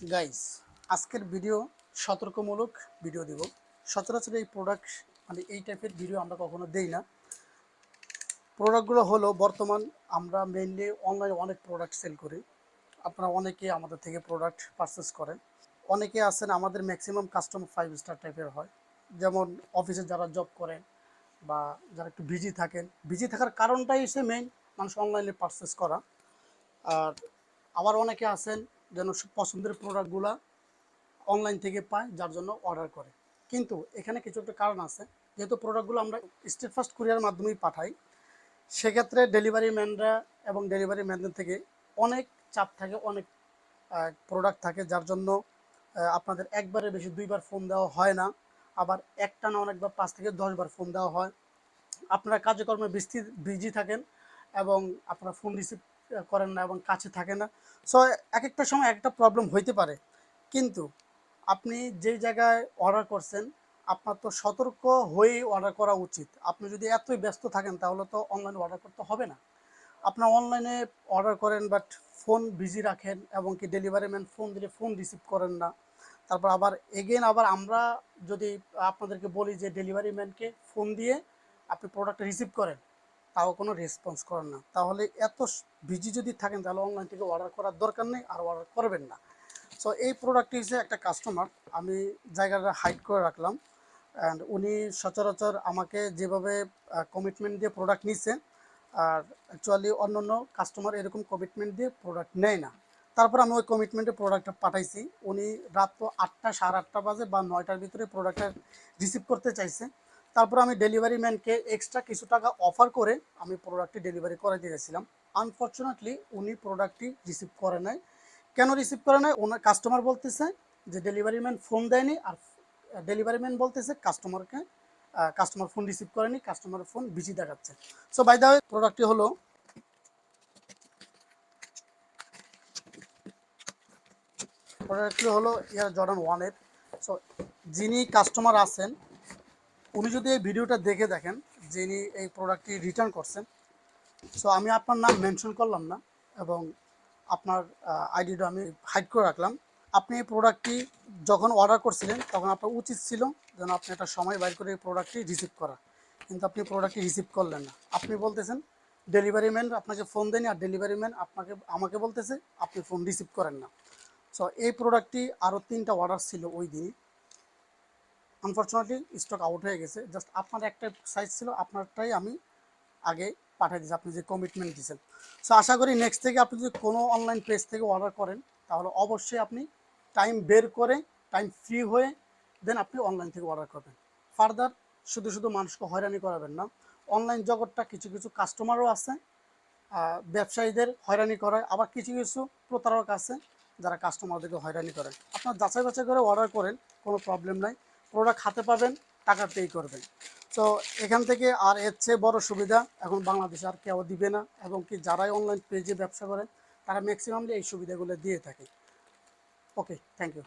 Guys আজকের video সতর্কমূলক video দেব। সচরাচর এই প্রোডাক্ট মানে এই টাইপের ভিডিও আমরা কখনো দেই না। প্রোডাক্টগুলো হলো, বর্তমান আমরা মেইনলি অনলাইনে অনেক প্রোডাক্ট সেল করি। আপনারা অনেকে আমাদের থেকে প্রোডাক্ট পারচেস করেন। অনেকে আছেন, আমাদের ম্যাক্সিমাম কাস্টমার ফাইভ স্টার টাইপের হয়। যেমন অফিসে যারা জব করেন বা যারা একটু বিজি থাকেন। বিজি থাকার কারণটাই হচ্ছে মেইন মানুষ অনলাইনে পারচেস করা। আর আবার অনেকে আছেন যেন পছন্দের প্রোডাক্টগুলা অনলাইন থেকে পায়, যার জন্য অর্ডার করে। কিন্তু এখানে কিছু একটা কারণ আছে। যেহেতু প্রোডাক্টগুলো আমরা স্টেট ফার্স্ট কুরিয়ার মাধ্যমেই পাঠাই, সেক্ষেত্রে ডেলিভারি ম্যানরা এবং ডেলিভারি ম্যানদের থেকে অনেক চাপ থাকে, অনেক প্রোডাক্ট থাকে, যার জন্য আপনাদের একবারে বেশি দুইবার ফোন দেওয়া হয় না। আবার একটা না অনেকবার পাঁচ থেকে দশবার ফোন দেওয়া হয়। আপনারা কাজকর্মে বিজি থাকেন এবং আপনারা ফোন রিসিভ করেন না এবং কাছে থাকে না। সো এক একটা সময় এক একটা প্রবলেম হইতে পারে। কিন্তু আপনি যেই জায়গায় অর্ডার করছেন, আপনার তো সতর্ক হয়েই অর্ডার করা উচিত। আপনি যদি এতই ব্যস্ত থাকেন, তাহলে তো অনলাইনে অর্ডার করতে হবে না। আপনার অনলাইনে অর্ডার করেন বাট ফোন বিজি রাখেন এবং কি ডেলিভারি ম্যান ফোন দিলে ফোন রিসিভ করেন না। তারপর আবার এগেন আবার আমরা যদি আপনাদেরকে বলি যে ডেলিভারি ম্যানকে ফোন দিয়ে আপনি প্রোডাক্ট রিসিভ করেন তাও কোনো রেসপন্স করেন না। তাহলে এত বিজি যদি থাকেন, তাহলে অনলাইন থেকে অর্ডার করার দরকার নেই, আর অর্ডার করবেন না। সো এই প্রোডাক্টটি হচ্ছে একটা কাস্টমার আমি জায়গাটা হাইড করে রাখলাম। অ্যান্ড উনি সচরাচর আমাকে যেভাবে কমিটমেন্ট দিয়ে প্রোডাক্ট নিচ্ছে আর অ্যাকচুয়ালি অন্য অন্য কাস্টমার এরকম কমিটমেন্ট দিয়ে প্রোডাক্ট নেয় না। তারপর আমি ওই কমিটমেন্টে প্রোডাক্টটা পাঠাইছি। উনি রাত আটটা, সাড়ে আটটা বাজে বা নয়টার ভিতরে প্রোডাক্টটা রিসিভ করতে চাইছে। তারপর আমি ডেলিভারি ম্যানকে এক্সট্রা কিছু টাকা অফার করে আমি প্রোডাক্টটি ডেলিভারি করে দিয়েছিলাম আনফর্চুনেটলি উনি প্রোডাক্টটি রিসিভ করে নাই। কেন রিসিভ করে নাই? ওনার কাস্টমার বলতেছে যে ডেলিভারি ম্যান ফোন দেয়নি আর ডেলিভারি ম্যান বলতেছে কাস্টমারকে কাস্টমার ফোন রিসিভ করেনি কাস্টমারের ফোন বিজি দেখাচ্ছে। সো বাই দা প্রোডাক্টটি হলো প্রোডাক্টটি হলো ইয়ার জর্ডান ওয়ানের সো যিনি কাস্টমার আছেন উনি যদি এই ভিডিওটা দেখে দেখেন যিনি এই প্রোডাক্টটি রিটার্ন করছেন সো আমি আপনার নাম মেনশন করলাম না এবং আপনার আইডিটা আমি হাইড করে রাখলাম। আপনি এই প্রোডাক্টটি যখন অর্ডার করছিলেন, তখন আপনার উচিত ছিল যেন আপনি একটা সময় বাইর করে এই প্রোডাক্টটি রিসিভ করা। কিন্তু আপনি প্রোডাক্টটি রিসিভ করলেন না। আপনি বলতেছেন ডেলিভারি ম্যান আপনাকে ফোন দেয়নি আর ডেলিভারি ম্যান আপনাকে, আমাকে বলতেছে, আপনি ফোন রিসিভ করেন না। সো এই প্রোডাক্টটি আরও তিনটা অর্ডার ছিল ওই দিনই। আনফর্চুনেটলি স্টক আউট হয়ে গেছে। জাস্ট আপনার একটা সাইজ ছিল, আপনারটাই আমি আগে পাঠিয়ে দিয়েছি, আপনি যে কমিটমেন্ট দিয়েছেন। সো আশা করি নেক্সট থেকে আপনি যদি কোনো অনলাইন পেজ থেকে অর্ডার করেন, তাহলে অবশ্যই আপনি টাইম বের করে টাইম ফ্রি হয়ে দেন আপনি অনলাইন থেকে অর্ডার করবেন। ফার্দার শুধু শুধু মানুষকে হয়রানি করাবেন না। অনলাইন জগৎটা কিছু কিছু কাস্টমারও আছে ব্যবসায়ীদের হয়রানি করায়। আবার কিছু কিছু প্রতারক আছে, যারা কাস্টমারদেরকে হয়রানি করেন। আপনার যাচাই বাছাই করে অর্ডার করেন, কোনো প্রবলেম নাই। প্রোডাক্ট হাতে পাবেন, টাকা পে করবেন। তো এখান থেকে আর এর চেয়ে বড়ো সুবিধা এখন বাংলাদেশে আর কেউ দিবে না এবং কি যারাই অনলাইন পেজে ব্যবসা করেন তারা ম্যাক্সিমামলি এই সুবিধাগুলো দিয়ে থাকে। Okay thank you